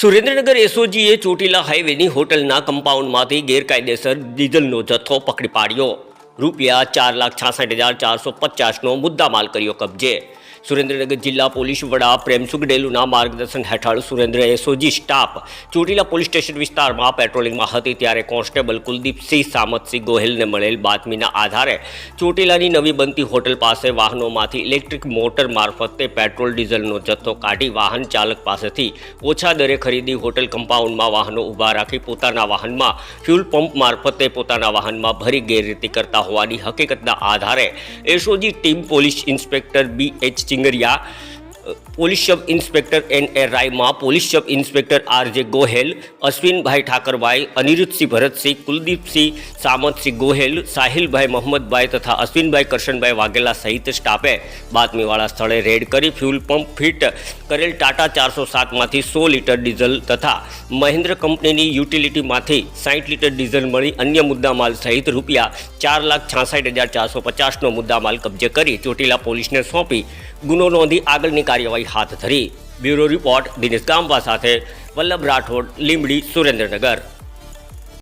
સુરેન્દ્રનગર એસઓજીએ ચોટીલા હાઈવેની હોટલના કમ્પાઉન્ડમાંથી ગેરકાયદેસર ડીઝલનો જથ્થો પકડી પાડ્યો. રૂપિયા ચાર લાખ છાસઠ હજાર ચારસો પચાસનો મુદ્દામાલ કર્યો કબજે. સુરેન્દ્રનગર જિલ્લા પોલીસ વડા પ્રેમસુખ ડેલુના માર્ગદર્શન હેઠળ Surendra SOG staff Chotila police station વિસ્તારમાં પેટ્રોલિંગમાં હતી ત્યારે કોન્સ્ટેબલ કુલદીપસિંહ, સામતસિંહ ગોહિલને મળેલ બાતમીના આધારે ચોટીલાની નવી બનતી હોટલ પાસે વાહનોમાંથી ઇલેક્ટ્રિક મોટર મારફતે પેટ્રોલ ડીઝલનો જથ્થો કાઢી વાહન ચાલક પાસેથી ઓછા દરે ખરીદી હોટલ કમ્પાઉન્ડમાં વાહનો ઊભા રાખી પોતાના વાહનમાં ફ્યુલ પંપ મારફતે પોતાના વાહનમાં ભરી ગેરરીતિ કરતા હોવાની હકીકતના આધારે SOG team police inspector B H Chingariya police sub inspector N A રાયમાં police sub inspector R J Gohel, Ashwinbhai ઠાકરભાઈ, Anirudhsinh Bharatsinh, Kuldeepsinh Samatsinh Gohel, Sahilbhai Mohammadbhai તથા અશ્વિનભાઈ કરશનભાઈ વાઘેલા સહિત સ્ટાફે બાતમીવાળા સ્થળે રેડ કરી ફ્યુલ પંપ ફિટ કરેલ ટાટા ચારસો સાતમાંથી સો લીટર ડીઝલ તથા મહેન્દ્ર કંપનીની યુટિલિટીમાંથી સાઠ લીટર ડીઝલ મળી અન્ય મુદ્દામાલ સહિત રૂપિયા ચાર લાખ છાસઠ હજાર ચારસો પચાસનો મુદ્દામાલ કબજે કરી ચોટીલા પોલીસને સોંપી ગુનો નોંધી આગળની કાર્યવાહી હાથ ધરી. બ્યુરો રિપોર્ટ દિનેશ ગામવા સાથે વલ્લભ રાઠોડ લીંબડી સુરેન્દ્રનગર.